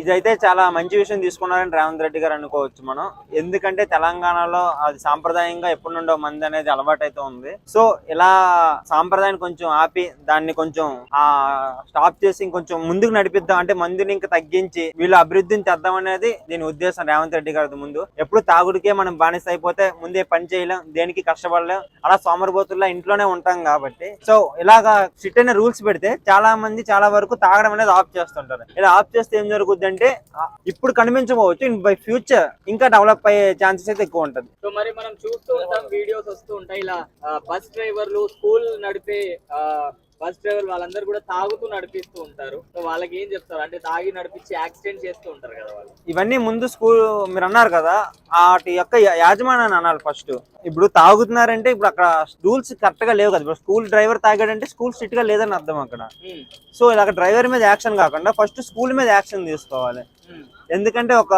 ఇదైతే చాలా మంచి విషయం తీసుకున్నారని రేవంత్ రెడ్డి గారు అనుకోవచ్చు మనం. ఎందుకంటే తెలంగాణలో అది సాంప్రదాయంగా ఎప్పటి నుండో మంది అనేది అలవాటు అయితే ఉంది. సో ఇలా సాంప్రదాయాన్ని కొంచెం ఆపి దాన్ని కొంచెం ఆ స్టాప్ చేసి ఇంకొంచెం ముందుకు నడిపిద్దాం. అంటే మందుని ఇంకా తగ్గించి వీళ్ళు అభివృద్ధిని తెద్దాం అనేది దీని ఉద్దేశం రేవంత్ రెడ్డి గారి ముందు. ఎప్పుడు తాగుడికే మనం బానిస అయిపోతే ముందే పని చేయలేం దేనికి కష్టపడలేం. అలా సోమరబోతుల్లో ఇంట్లోనే ఉంటాం కాబట్టి. సో ఇలాగా స్ట్రిక్ట్ అయిన రూల్స్ పెడితే చాలా మంది చాలా వరకు తాగడం అనేది ఆఫ్ చేస్తుంటారు. ఇలా ఆఫ్ చేస్తే ఏం జరుగుద్ది అంటే ఇప్పుడు కనిపించకపోవచ్చు బై ఫ్యూచర్ ఇంకా డెవలప్ అయ్యే ఛాన్సెస్ అయితే ఎక్కువ ఉంటుంది. సో మరి మనం చూస్తూ ఉంటాం వీడియోస్ వస్తూ ఉంటాయి. ఇలా బస్ డ్రైవర్లు స్కూల్ నడిపే ఆ, బస్ డ్రైవర్ వాళ్ళందరూ కూడా తాగుతూ నడిపిస్తూ ఉంటారు. సో వాళ్ళకి ఏం చెప్తారు? అంటే తాగి నడిపించి యాక్సిడెంట్ చేస్తూ ఉంటారు కదా వాళ్ళు. ఇవన్నీ ముందు స్కూల్ మీరు అన్నారు కదా వాటి యొక్క యాజమాన్యాన్ని అనాలి ఫస్ట్. ఇప్పుడు తాగుతున్నారంటే ఇప్పుడు అక్కడ రూల్స్ కరెక్ట్గా లేవు కదా. ఇప్పుడు స్కూల్ డ్రైవర్ తాగాడంటే స్కూల్ స్ట్రిక్ట్గా లేదని అర్థం అక్కడ. సో ఇలాగ డ్రైవర్ మీద యాక్షన్ కాకుండా ఫస్ట్ స్కూల్ మీద యాక్షన్ తీసుకోవాలి. ఎందుకంటే ఒక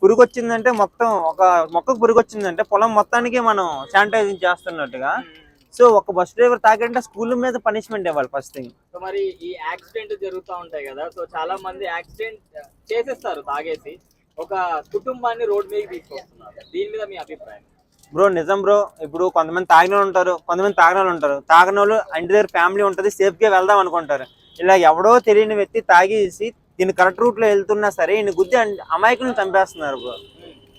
పురుగు వచ్చిందంటే మొత్తం ఒక మొక్కకు పురుగు వచ్చిందంటే పొలం మొత్తానికి మనం శానిటైజింగ్ చేస్తున్నట్టుగా. సో ఒక బస్ డ్రైవర్ తాగంటే స్కూల్ మీద పనిష్మెంట్ ఇవ్వాలి ఫస్ట్ థింగ్. సో మరి ఈ యాక్సిడెంట్ జరుగుతూ ఉంటాయి కదా సో చాలా మంది యాక్సిడెంట్ చేసేస్తారు తాగేసి ఒక కుటుంబాన్ని రోడ్ మీదకి తీసుకొస్తున్నారు. దీని మీద మీ అభిప్రాయం? బ్రో నిజం బ్రో ఇప్పుడు కొంతమంది తాగిన ఉంటారు కొంతమంది తాగిన ఉంటారు. తాగిన వాళ్ళు ఇంటి దగ్గర ఫ్యామిలీ ఉంటుంది సేఫ్గా వెళ్దాం అనుకుంటారు. ఇలా ఎవడో తెలియని వ్యక్తి తాగేసి దీని కరెక్ట్ రూట్లో వెళ్తున్నా సరే ఈయన గుద్ది అమాయకులను చంపేస్తున్నారు బ్రో.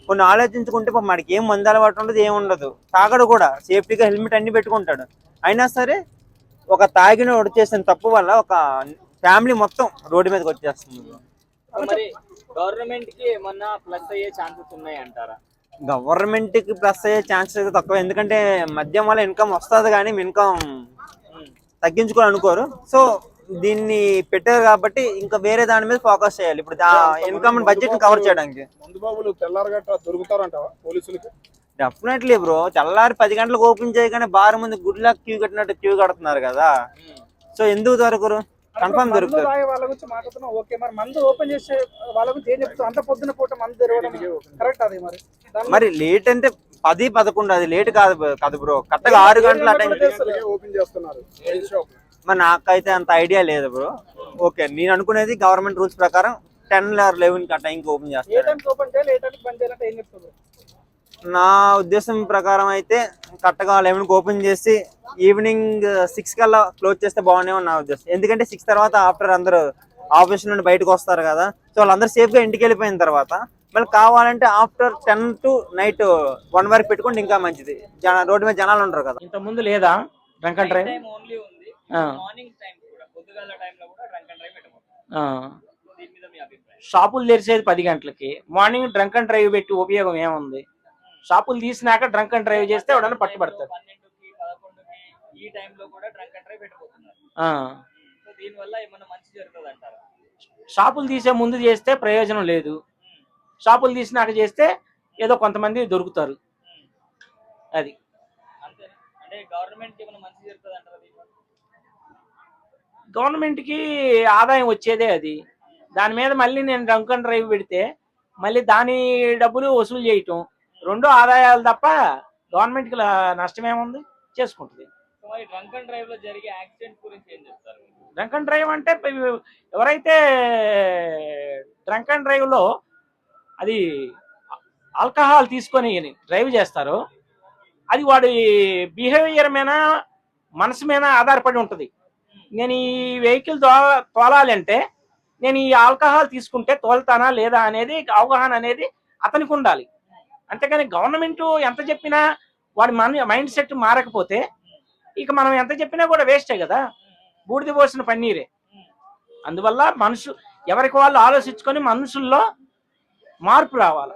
కొన్ని ఆలోచించుకుంటే పాపం మనకి ఏం మంది అలవాటు ఉండదు ఏం ఉండదు. తాగడు కూడా. సేఫ్టీగా హెల్మెట్ అన్ని పెట్టుకుంటాడు. అయినా సరే ఒక తాగిన చేసిన తప్పు వల్ల ఒక ఫ్యామిలీ మొత్తం రోడ్డు మీదకి వచ్చేస్తుంది. గవర్నమెంట్కి ఏమన్నా ప్లస్ అయ్యే ఛాన్సెస్ ఉన్నాయి అంటారా గవర్నమెంట్కి ప్లస్ అయ్యే ఛాన్సెస్ అయితే తక్కువ. ఎందుకంటే మద్యం వల్ల ఇన్కమ్ వస్తుంది కానీ ఇన్కమ్ తగ్గించుకోవాలనుకోరు. సో దీన్ని పెట్టారు కాబట్టి ఇంకా వేరే దాని మీద ఫోకస్ చేయాలి. ఇప్పుడు ఇన్కమ్ బడ్జెట్ కవర్ చేయడానికి. మందు బాబులు తెల్లారగట్ట దొరుకుతారంటావా పోలీసులకి? డెఫినెట్లీ బ్రో తెల్లారి పది గంటలకు ఓపెన్ చేయగానే బార్ ముందు గుడ్ లక్ క్యూ కట్టినట్టు క్యూ కడుతున్నారు కదా. సో ఎందుకు దొరకరు? కన్ఫర్మ్ వాళ్ళ గురించి మాట్లాడుతున్నాం ఓకే మరి మందు ఓపెన్ చేసే వాళ్ళ గురించి ఏం చెప్తావు? అంత పొద్దున పూట మందు తెరవడం కరెక్ట్ అది మరి? దాని మరి లేట్ అంటే పది పదకొండు అది లేట్ కాదు కాదు బ్రో కరెక్ట్గా ఆరు గంటల ఓపెన్ చేస్తున్నారు. మరి నాకైతే అంత ఐడియా లేదు బ్రో. ఓకే నేను అనుకునేది గవర్నమెంట్ రూల్స్ ప్రకారం టెన్ ఆర్ లెవెన్ ఆ టైంకి ఓపెన్ చెప్తారు? నా ఉద్దేశం ప్రకారం అయితే కరెక్ట్గా లెవెన్కి ఓపెన్ చేసి ఈవినింగ్ సిక్స్ కల్లా క్లోజ్ చేస్తే బాగున్నాయి నా ఉద్దేశం. ఎందుకంటే సిక్స్ తర్వాత ఆఫ్టర్ అందరూ ఆఫీస్ నుండి బయటకు వస్తారు కదా. సో వాళ్ళందరూ సేఫ్గా ఇంటికి వెళ్ళిపోయిన తర్వాత మళ్ళీ కావాలంటే after ten to night one వరకు పెట్టుకుంటే ఇంకా మంచిది. జన రోడ్డు మీద జనాలు ఉంటారు కదా. ఇంత ముందు లేదా drunk and drive. Morning time కూడా పొద్దుగాల టైంలో కూడా డ్రంక్ అండ్ డ్రైవ్ దీని మీద మీ అభిప్రాయం? షాపులు తెరిచేది పది గంటలకి. మార్నింగ్ డ్రంక్ అండ్ డ్రైవ్ పెట్టి ఉపయోగం ఏముంది? షాపులు తీసినాక డ్రంక్ అండ్ డ్రైవ్ చేస్తే ఎవడన్నా పట్టుబడతాడు. పన్నెండుకి పదకొండుకి ఈ టైంలో కూడా డ్రంక్ అండ్ డ్రైవ్ పెట్టబోతున్నారు. ఆ. సో దీని వల్ల ఏమన్నా మంచి జరుగుతుంది అంటారా షాపులు తీసే ముందు చేస్తే ప్రయోజనం లేదు. షాపులు తీసినాక చేస్తే ఏదో కొంతమంది దొరుకుతారు. అది. అంటే గవర్నమెంట్ ఏమైనా మంచి జరుగుతుంది అంటారా? గవర్నమెంట్కి ఆదాయం వచ్చేదే అది. దాని మీద మళ్ళీ నేను డ్రంక్ అండ్ డ్రైవ్ పెడితే మళ్ళీ దాని డబ్బులు వసూలు చేయటం రెండు ఆదాయాలు తప్ప గవర్నమెంట్కి లా- నష్టం ఏముంది చేసుకుంటుంది డ్రంక్ అండ్ డ్రైవ్లో జరిగే యాక్సిడెంట్ గురించి ఏం చెప్తారు డ్రంక్ అండ్ డ్రైవ్ అంటే ఎవరైతే డ్రంక్ అండ్ డ్రైవ్లో అది ఆల్కహాల్ తీసుకొని డ్రైవ్ చేస్తారో అది వాడి బిహేవియర్ మీద మనసు మీద ఆధారపడి ఉంటుంది. నేను ఈ వెహికల్తో తోలాలంటే నేను ఈ ఆల్కహాల్ తీసుకుంటే తోలుతానా లేదా అనేది అవగాహన అనేది అతనికి ఉండాలి. అంతేకాని గవర్నమెంట్ ఎంత చెప్పినా వాడి మన మైండ్ సెట్ మారకపోతే ఇక మనం ఎంత చెప్పినా కూడా వేస్టే కదా. బూడిద పోసిన పన్నీరే. అందువల్ల మనుషు ఎవరికి వాళ్ళు ఆలోచించుకొని మనుషుల్లో మార్పు రావాలి.